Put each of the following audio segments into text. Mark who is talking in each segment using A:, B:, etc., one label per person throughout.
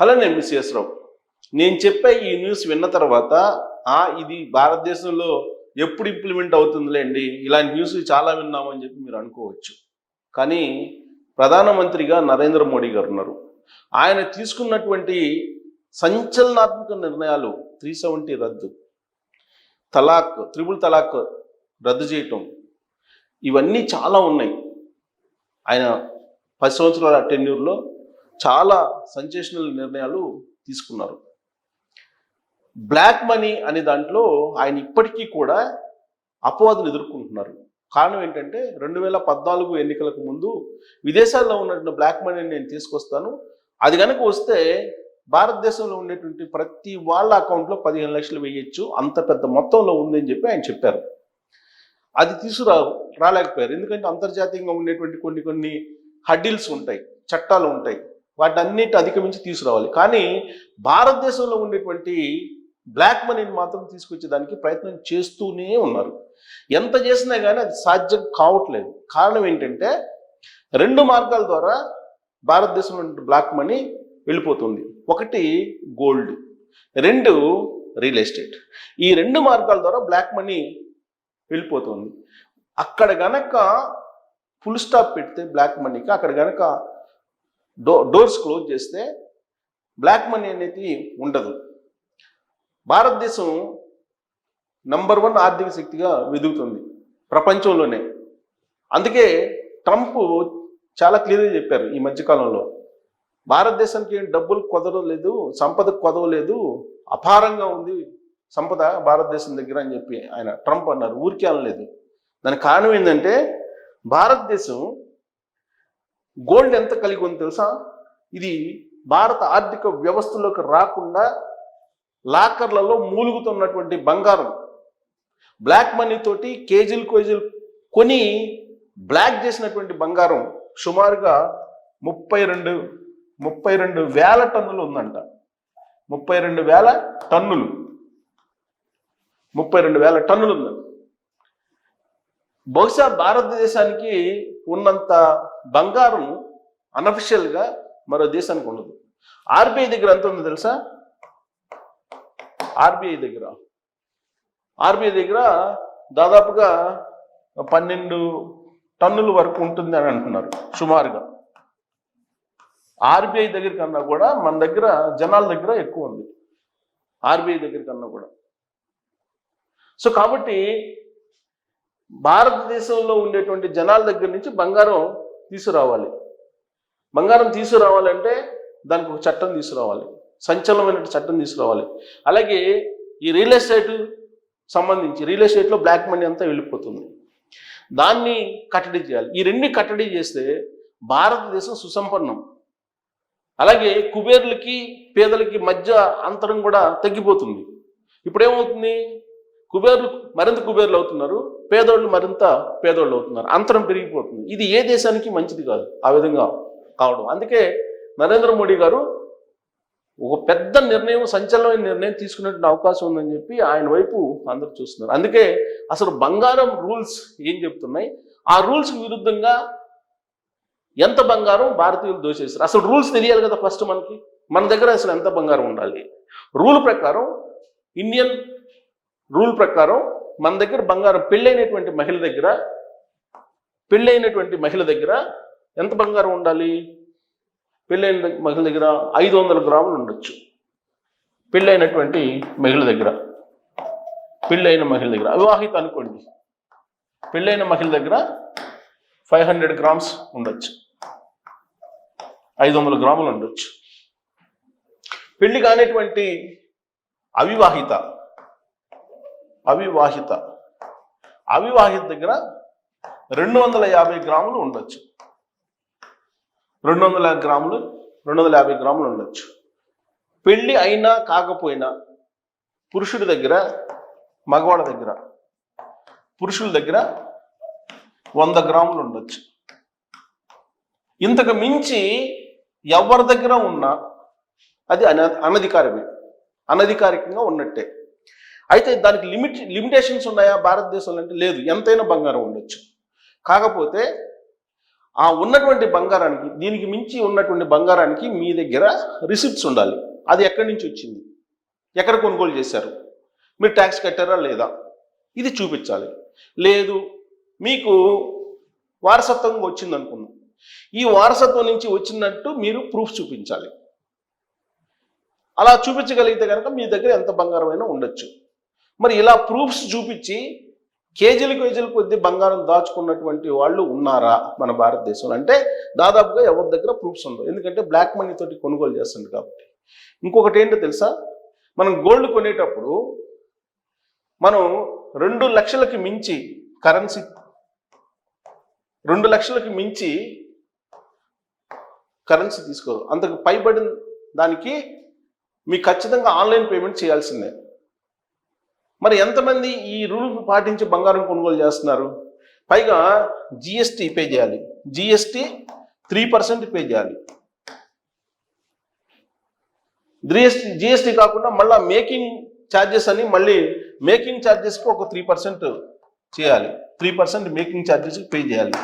A: Hello నేను miss నేను చెప్పే ఈ న్యూస్ విన్న తర్వాత ఆ ఇది భారతదేశంలో ఎప్పుడు ఇంప్లిమెంట్ అవుతుందిలేండి? ఇలాంటి న్యూస్ చాలా విన్నామని చెప్పి మీరు అనుకోవచ్చు. కానీ ప్రధానమంత్రిగా నరేంద్ర మోడీ గారు ఉన్నారు. ఆయన తీసుకున్నటువంటి సంచలనాత్మక నిర్ణయాలు త్రీ సెవెంటీ రద్దు తలాక్ త్రిబుల్ తలాక్ రద్దు చేయటం ఇవన్నీ చాలా ఉన్నాయి. ఆయన పది సంవత్సరాల టెన్యూర్లో చాలా సంచేషనల్ నిర్ణయాలు తీసుకున్నారు. బ్లాక్ మనీ అనే దాంట్లో ఆయన ఇప్పటికీ కూడా అపవాదులు ఎదుర్కొంటున్నారు. కారణం ఏంటంటే రెండు వేల పద్నాలుగు ఎన్నికలకు ముందు విదేశాల్లో ఉన్నటువంటి బ్లాక్ మనీని నేను తీసుకొస్తాను. అది కనుక వస్తే భారతదేశంలో ఉండేటువంటి ప్రతి వాళ్ళ అకౌంట్లో పదిహేను లక్షలు వేయచ్చు. అంత పెద్ద మొత్తంలో ఉందని చెప్పి ఆయన చెప్పారు. అది తీసుకురా రాలేకపోయారు. ఎందుకంటే అంతర్జాతీయంగా ఉండేటువంటి కొన్ని కొన్ని హడ్డిల్స్ ఉంటాయి చట్టాలు ఉంటాయి. వాటన్నిటి అధిగమించి తీసుకురావాలి. కానీ భారతదేశంలో ఉండేటువంటి బ్లాక్ మనీని మాత్రం తీసుకొచ్చేదానికి ప్రయత్నం చేస్తూనే ఉన్నారు. ఎంత చేసినా కానీ అది సాధ్యం కావట్లేదు. కారణం ఏంటంటే రెండు మార్గాల ద్వారా భారతదేశంలో బ్లాక్ మనీ వెళ్ళిపోతుంది. ఒకటి గోల్డ్ రెండు రియల్ ఎస్టేట్. ఈ రెండు మార్గాల ద్వారా బ్లాక్ మనీ వెళ్ళిపోతుంది. అక్కడ గనక ఫుల్ స్టాప్ పెడితే బ్లాక్ మనీకి అక్కడ గనక డో డోర్స్ క్లోజ్ చేస్తే బ్లాక్ మనీ అనేది ఉండదు. భారతదేశం నంబర్ వన్ ఆర్థిక శక్తిగా వెదుగుతుంది ప్రపంచంలోనే. అందుకే ట్రంప్ చాలా క్లియర్గా చెప్పారు ఈ మధ్యకాలంలో. భారతదేశానికి డబ్బులు కుదరలేదు సంపద కొదవలేదు అపారంగా ఉంది సంపద భారతదేశం దగ్గర అని చెప్పి ఆయన ట్రంప్ అన్నారు. ఊరికే అనలేదు. దానికి కారణం ఏంటంటే భారతదేశం గోల్డ్ ఎంత కలిగి ఉంది తెలుసా? ఇది భారత ఆర్థిక వ్యవస్థలోకి రాకుండా లాకర్లలో మూలుగుతున్నటువంటి బంగారం. బ్లాక్ మనీ తోటి కేజీలు కేజీలు కొని బ్లాక్ చేసినటువంటి బంగారం సుమారుగా ముప్పై రెండు ముప్పై రెండు వేల టన్నులు ఉందంట. ముప్పై రెండు వేల టన్నులు. ముప్పై రెండు వేల టన్నులు ఉంది. బహుశా భారతదేశానికి ఉన్నంత బంగారం అనఫిషియల్గా మరో దేశానికి ఉండదు. ఆర్బీఐ దగ్గర ఎంత ఉందో తెలుసా? ఆర్బీఐ దగ్గర. ఆర్బీఐ దగ్గర దాదాపుగా పన్నెండు టన్నుల వరకు ఉంటుంది అని అంటున్నారు సుమారుగా. ఆర్బీఐ దగ్గర కన్నా కూడా మన దగ్గర జనాల దగ్గర ఎక్కువ ఉంది. ఆర్బీఐ దగ్గర కన్నా కూడా. సో కాబట్టి భారతదేశంలో ఉండేటువంటి జనాల దగ్గర నుంచి బంగారం తీసుకురావాలి. బంగారం తీసుకురావాలంటే దానికి ఒక చట్టం తీసుకురావాలి. సంచలనమైన చట్టం తీసుకురావాలి. అలాగే ఈ రియల్ ఎస్టేట్ సంబంధించి రియల్ ఎస్టేట్లో బ్లాక్ మనీ అంతా వెళ్ళిపోతుంది. దాన్ని కట్టడి చేయాలి. ఈ రెండు కట్టడి చేస్తే భారతదేశం సుసంపన్నం. అలాగే కుబేర్లకి పేదలకి మధ్య అంతరం కూడా తగ్గిపోతుంది. ఇప్పుడు ఏమవుతుంది కుబేర్లు మరింత కుబేర్లు అవుతున్నారు పేదోళ్ళు మరింత పేదోళ్ళు అవుతున్నారు అంతరం పెరిగిపోతుంది. ఇది ఏ దేశానికి మంచిది కాదు ఆ విధంగా కావడం. అందుకే నరేంద్ర మోడీ గారు ఒక పెద్ద నిర్ణయం సంచలనమైన నిర్ణయం తీసుకునేటువంటి అవకాశం ఉందని చెప్పి ఆయన వైపు అందరూ చూస్తున్నారు. అందుకే అసలు బంగారం రూల్స్ ఏం చెప్తున్నాయి? ఆ రూల్స్కి విరుద్ధంగా ఎంత బంగారం భారతీయులు దోచేస్తారు అసలు రూల్స్ తెలియాలి కదా ఫస్ట్ మనకి. మన దగ్గర అసలు ఎంత బంగారం ఉండాలి? రూల్ ప్రకారం ఇండియన్ రూల్ ప్రకారం మన దగ్గర బంగారం పెళ్ళైనటువంటి మహిళ దగ్గర పెళ్ళైనటువంటి మహిళ దగ్గర ఎంత బంగారం ఉండాలి? పెళ్ళైన మహిళ దగ్గర ఐదు వందల గ్రాములు ఉండొచ్చు. పెళ్ళైనటువంటి మహిళ దగ్గర పెళ్ళైన మహిళ దగ్గర. అవివాహిత అనుకోండి. పెళ్ళైన మహిళ దగ్గర ఫైవ్ హండ్రెడ్ గ్రామ్స్ ఉండొచ్చు. ఐదు వందల గ్రాములు ఉండొచ్చు. పెళ్ళి కానిటువంటి అవివాహిత అవివాహిత. అవివాహిత దగ్గర రెండు వందల యాభై గ్రాములు ఉండొచ్చు. రెండు వందల గ్రాములు రెండు వందల యాభై గ్రాములు ఉండొచ్చు. పెళ్ళి అయినా కాకపోయినా పురుషుడి దగ్గర మగవాళ్ళ దగ్గర పురుషుల దగ్గర వంద గ్రాములు ఉండొచ్చు. ఇంతకు మించి ఎవరి దగ్గర ఉన్నా అది అన అనధికారమే. అనధికారికంగా ఉన్నట్టే. అయితే దానికి లిమిట్ లిమిటేషన్స్ ఉన్నాయా? భారతదేశంలో అంటే లేదు. ఎంతైనా బంగారం ఉండొచ్చు. కాకపోతే ఆ ఉన్నటువంటి బంగారానికి దీనికి మించి ఉన్నటువంటి బంగారానికి మీ దగ్గర రిసిప్ట్స్ ఉండాలి. అది ఎక్కడి నుంచి వచ్చింది? ఎక్కడ కొనుగోలు చేశారు? మీరు ట్యాక్స్ కట్టారా లేదా? ఇది చూపించాలి. లేదు మీకు వారసత్వంగా వచ్చింది అనుకున్నాం ఈ వారసత్వం నుంచి వచ్చినట్టు మీరు ప్రూఫ్ చూపించాలి. అలా చూపించగలిగితే కనుక మీ దగ్గర ఎంత బంగారమైనా ఉండొచ్చు. మరి ఇలా ప్రూఫ్స్ చూపించి కేజీలు కేజీలు కొద్ది బంగారం దాచుకున్నటువంటి వాళ్ళు ఉన్నారా మన భారతదేశంలో? అంటే దాదాపుగా ఎవరి దగ్గర ప్రూఫ్స్ ఉండవు. ఎందుకంటే బ్లాక్ మనీ తోటి కొనుగోలు చేస్తుంది కాబట్టి. ఇంకొకటి ఏంటో తెలుసా? మనం గోల్డ్ కొనేటప్పుడు మనం రెండు లక్షలకి మించి కరెన్సీ రెండు లక్షలకి మించి కరెన్సీ తీసుకోరు. అంతకు పైబడిన దానికి మీకు ఖచ్చితంగా ఆన్లైన్ పేమెంట్ చేయాల్సిందే. మరి ఎంతమంది ఈ రూల్ పాటించి బంగారం కొనుగోలు చేస్తున్నారు? పైగా జిఎస్టీ పే చేయాలి. జిఎస్టీ త్రీ పర్సెంట్ పే చేయాలి. జిఎస్టీ జిఎస్టీ కాకుండా మళ్ళీ మేకింగ్ ఛార్జెస్ అని మళ్ళీ మేకింగ్ ఛార్జెస్కి ఒక త్రీ పర్సెంట్ చేయాలి. త్రీ పర్సెంట్ మేకింగ్ ఛార్జెస్కి పే చేయాలి.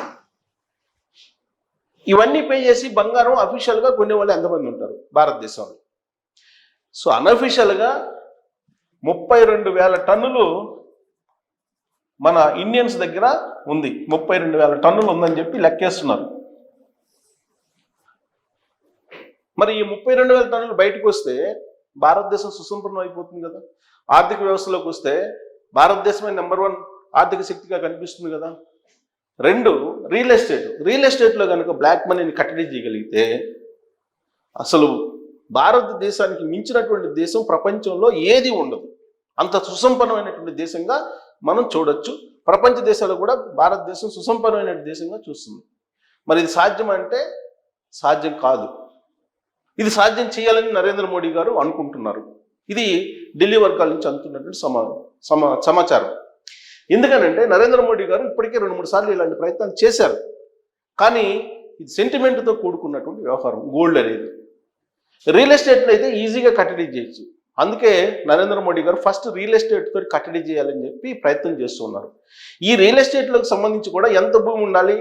A: ఇవన్నీ పే చేసి బంగారం అఫీషియల్గా కొనేవాళ్ళు ఎంతమంది ఉంటారు? భారతదేశంలో. సో అన్అఫీషియల్గా ముప్పై రెండు వేల టన్నులు మన ఇండియన్స్ దగ్గర ఉంది. ముప్పై రెండు వేల టన్నులు ఉందని చెప్పి లెక్కేస్తున్నారు. మరి ఈ ముప్పై రెండు వేల టన్నులు బయటకు వస్తే భారతదేశం సుసంపన్నం అయిపోతుంది కదా. ఆర్థిక వ్యవస్థలోకి వస్తే భారతదేశమే నెంబర్ వన్ ఆర్థిక శక్తిగా కనిపిస్తుంది కదా. రెండు రియల్ ఎస్టేట్ రియల్ ఎస్టేట్లో కనుక బ్లాక్ మనీని కట్టడి చేయగలిగితే అసలు భారతదేశానికి మించినటువంటి దేశం ప్రపంచంలో ఏది ఉండదు. అంత సుసంపన్నమైనటువంటి దేశంగా మనం చూడొచ్చు. ప్రపంచ దేశాలు కూడా భారతదేశం సుసంపన్నమైన దేశంగా చూస్తుంది. మరి ఇది సాధ్యం అంటే సాధ్యం కాదు. ఇది సాధ్యం చేయాలని నరేంద్ర మోడీ గారు అనుకుంటున్నారు. ఇది ఢిల్లీ వర్గాల నుంచి అందుతున్నటువంటి సమా సమా సమాచారం. ఎందుకనంటే నరేంద్ర మోడీ గారు ఇప్పటికే రెండు మూడు సార్లు ఇలాంటి ప్రయత్నాలు చేశారు. కానీ ఇది సెంటిమెంట్తో కూడుకున్నటువంటి వ్యవహారం గోల్డ్ అనేది. రియల్ ఎస్టేట్ అయితే ఈజీగా కట్టడి చేయొచ్చు. అందుకే నరేంద్ర మోడీ గారు ఫస్ట్ రియల్ ఎస్టేట్ తోటి కట్టడి చేయాలని చెప్పి ప్రయత్నం చేస్తున్నారు. ఈ రియల్ ఎస్టేట్లకు సంబంధించి కూడా ఎంత భూమి ఉండాలి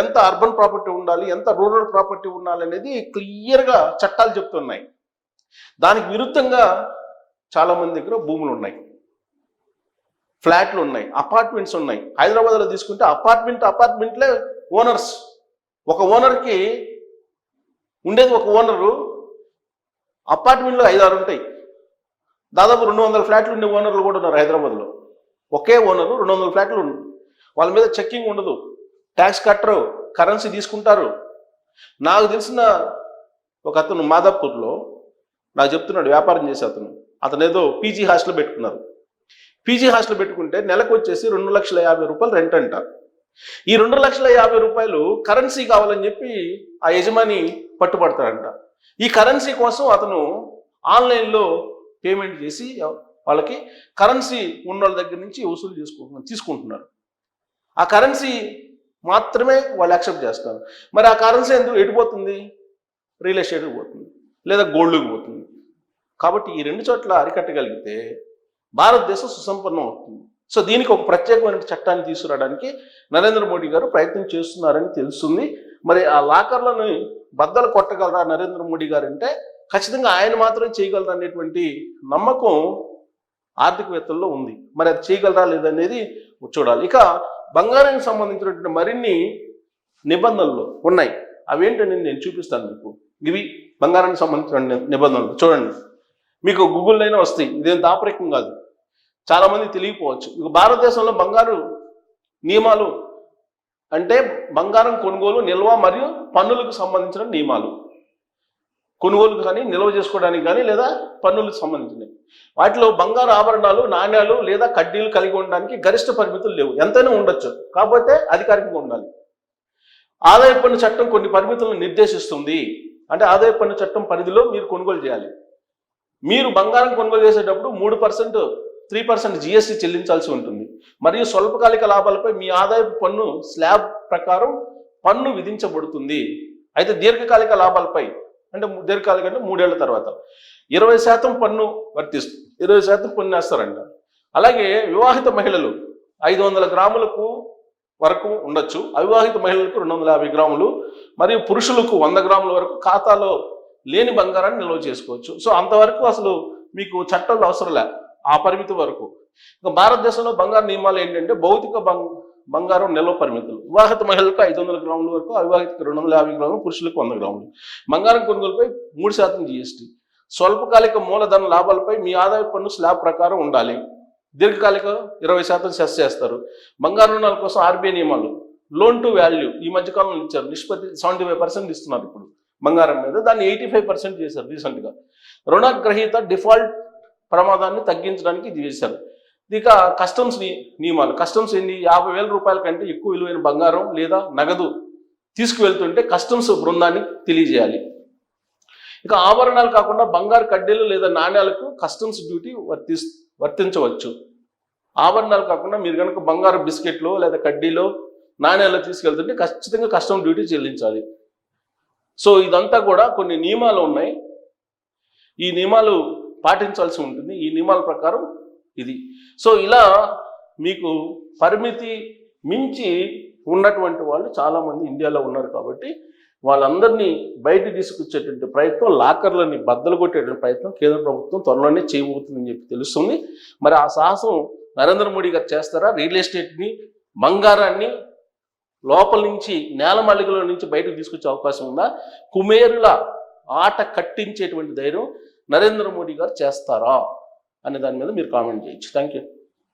A: ఎంత అర్బన్ ప్రాపర్టీ ఉండాలి ఎంత రూరల్ ప్రాపర్టీ ఉండాలి అనేది క్లియర్గా చట్టాలు చెప్తున్నాయి. దానికి విరుద్ధంగా చాలామంది దగ్గర భూములు ఉన్నాయి. ఫ్లాట్లు ఉన్నాయి అపార్ట్మెంట్స్ ఉన్నాయి. హైదరాబాద్లో తీసుకుంటే అపార్ట్మెంట్ అపార్ట్మెంట్లే ఓనర్స్ ఒక ఓనర్కి ఉండేది ఒక ఓనరు అపార్ట్మెంట్లో ఐదారు ఉంటాయి. దాదాపు రెండు వందల ఫ్లాట్లు ఉండే ఓనర్లు కూడా ఉన్నారు హైదరాబాద్లో. ఒకే ఓనరు రెండు వందల ఫ్లాట్లు వాళ్ళ మీద చెక్కింగ్ ఉండదు. ట్యాక్స్ కట్టరు కరెన్సీ తీసుకుంటారు. నాకు తెలిసిన ఒక అతను మాదాపూర్లో నాకు చెప్తున్నాడు వ్యాపారం చేసే అతను. అతను ఏదో పీజీ హాస్టల్ పెట్టుకున్నారు. పీజీ హాస్టల్ పెట్టుకుంటే నెలకు వచ్చేసి రెండు లక్షల యాభై రూపాయలు రెంట్ అంట. ఈ రెండు లక్షల యాభై రూపాయలు కరెన్సీ కావాలని చెప్పి ఆ యజమాని పట్టుబడతాడంట. ఈ కరెన్సీ కోసం అతను ఆన్లైన్లో పేమెంట్ చేసి వాళ్ళకి కరెన్సీ ఉన్న వాళ్ళ దగ్గర నుంచి వసూలు చేసుకుంటున్నారు తీసుకుంటున్నారు. ఆ కరెన్సీ మాత్రమే వాళ్ళు యాక్సెప్ట్ చేస్తారు. మరి ఆ కరెన్సీ ఎందుకు ఎటుపోతుంది రియల్ ఎస్టేట్కి పోతుంది లేదా గోల్డ్కి పోతుంది. కాబట్టి ఈ రెండు చోట్ల అరికట్టగలిగితే భారతదేశం సుసంపన్నం అవుతుంది. సో దీనికి ఒక ప్రత్యేకమైన చట్టాన్ని తీసుకురావడానికి నరేంద్ర మోడీ గారు ప్రయత్నం చేస్తున్నారని తెలుస్తుంది. మరి ఆ లాకర్లను బద్దలు కొట్టగలరా నరేంద్ర మోడీ గారు అంటే ఖచ్చితంగా ఆయన మాత్రం చేయగలరా అనేటువంటి నమ్మకం ఆర్థికవేత్తల్లో ఉంది. మరి అది చేయగలరా లేదనేది చూడాలి. ఇక బంగారానికి సంబంధించినటువంటి మరిన్ని నిబంధనలు ఉన్నాయి. అవేంటని నేను చూపిస్తాను మీకు. ఇవి బంగారానికి సంబంధించిన నిబంధనలు. చూడండి. మీకు గూగుల్లో అయినా వస్తాయి. ఇదేం తాపరికం కాదు. చాలామంది తెలియకపోవచ్చు. ఇక భారతదేశంలో బంగారు నియమాలు అంటే బంగారం కొనుగోలు నిల్వ మరియు పన్నులకు సంబంధించిన నియమాలు. కొనుగోలు కానీ నిల్వ చేసుకోవడానికి కానీ లేదా పన్నులకు సంబంధించినవి. వాటిలో బంగారు ఆభరణాలు నాణ్యాలు లేదా కడ్డీలు కలిగి ఉండడానికి గరిష్ట పరిమితులు లేవు. ఎంతైనా ఉండొచ్చు. కాకపోతే అధికారికంగా ఉండాలి. ఆదాయ పన్ను చట్టం కొన్ని పరిమితులను నిర్దేశిస్తుంది. అంటే ఆదాయ పన్ను చట్టం పరిధిలో మీరు కొనుగోలు చేయాలి. మీరు బంగారం కొనుగోలు చేసేటప్పుడు మూడు పర్సెంట్ త్రీ పర్సెంట్ జిఎస్టీ చెల్లించాల్సి ఉంటుంది. మరియు స్వల్పకాలిక లాభాలపై మీ ఆదాయపు పన్ను స్లాబ్ ప్రకారం పన్ను విధించబడుతుంది. అయితే దీర్ఘకాలిక లాభాలపై అంటే ము- దీర్ఘకాలిక అంటే మూడేళ్ళ తర్వాత. ఇరవై శాతం పన్ను వర్తిస్తుంది. ఇరవై శాతం పన్ను వేస్తారంట. అలాగే వివాహిత మహిళలు ఐదు వందల గ్రాములకు వరకు ఉండొచ్చు. అవివాహిత మహిళలకు రెండు వందల యాభై గ్రాములు మరియు పురుషులకు వంద గ్రాముల వరకు ఖాతాలో లేని బంగారాన్ని నిల్వ చేసుకోవచ్చు. సో అంతవరకు అసలు మీకు చట్టాలు అవసరం లే. ఆ పరిమితి వరకు. ఇంకా భారతదేశంలో బంగారు నియమాలు ఏంటంటే భౌతిక బంగ బంగారం నిల్వ పరిమితులు. వివాహిత మహిళలకు ఐదు వందల గ్రాముల వరకు అవివాహితకు రెండు వందల యాభై గ్రాములు పురుషులకు వంద గ్రాములు. బంగారం కొనుగోలుపై మూడు శాతం జిఎస్టీ స్వల్పకాలిక మూలధన లాభాలపై మీ ఆదాయ పన్ను స్లాబ్ ప్రకారం ఉండాలి. దీర్ఘకాలిక ఇరవై శాతం సెస్ చేస్తారు. బంగారు రుణాల కోసం ఆర్బీఐ నియమాలు. లోన్ టు వాల్యూ ఈ మధ్య కాలంలో ఇచ్చారు. నిష్పత్తి సెవెంటీ ఫైవ్ పర్సెంట్ ఇస్తున్నారు ఇప్పుడు. బంగారం మీద దాన్ని ఎయిటీ ఫైవ్ పర్సెంట్ చేశారు రీసెంట్గా. రుణగ్రహీత డిఫాల్ట్ ప్రమాదాన్ని తగ్గించడానికి ఇది చేశారు. ఇక కస్టమ్స్ నియమాలు. కస్టమ్స్ ఏంటి యాభై వేల రూపాయల కంటే ఎక్కువ విలువైన బంగారం లేదా నగదు తీసుకువెళ్తుంటే కస్టమ్స్ బృందాన్ని తెలియజేయాలి. ఇక ఆభరణాలు కాకుండా బంగారు కడ్డీలు లేదా నాణ్యాలకు కస్టమ్స్ డ్యూటీ వర్తి వర్తించవచ్చు. ఆభరణాలు కాకుండా మీరు కనుక బంగారు బిస్కెట్లో లేదా కడ్డీలో నాణ్యాలు తీసుకెళ్తుంటే ఖచ్చితంగా కస్టమ్ డ్యూటీ చెల్లించాలి. సో ఇదంతా కూడా కొన్ని నియమాలు ఉన్నాయి. ఈ నియమాలు పాటించాల్సి ఉంటుంది. ఈ నియమాల ప్రకారం ఇది. సో ఇలా మీకు పరిమితి మించి ఉన్నటువంటి వాళ్ళు చాలామంది ఇండియాలో ఉన్నారు కాబట్టి వాళ్ళందరినీ బయట తీసుకొచ్చేటువంటి ప్రయత్నం లాకర్లని బద్దలు కొట్టేటువంటి ప్రయత్నం కేంద్ర ప్రభుత్వం త్వరలోనే చేయబోతుందని చెప్పి తెలుస్తుంది. మరి ఆ సాహసం నరేంద్ర మోడీ గారు చేస్తారా? రియల్ ఎస్టేట్ని బంగారాన్ని లోపల నుంచి నేల నుంచి బయటకు తీసుకొచ్చే అవకాశం ఉందా? కుమేరుల ఆట కట్టించేటువంటి ధైర్యం నరేంద్ర మోడీ గారు చేస్తారా? అనే దాని మీద మీరు కామెంట్ చేయొచ్చు. Thank you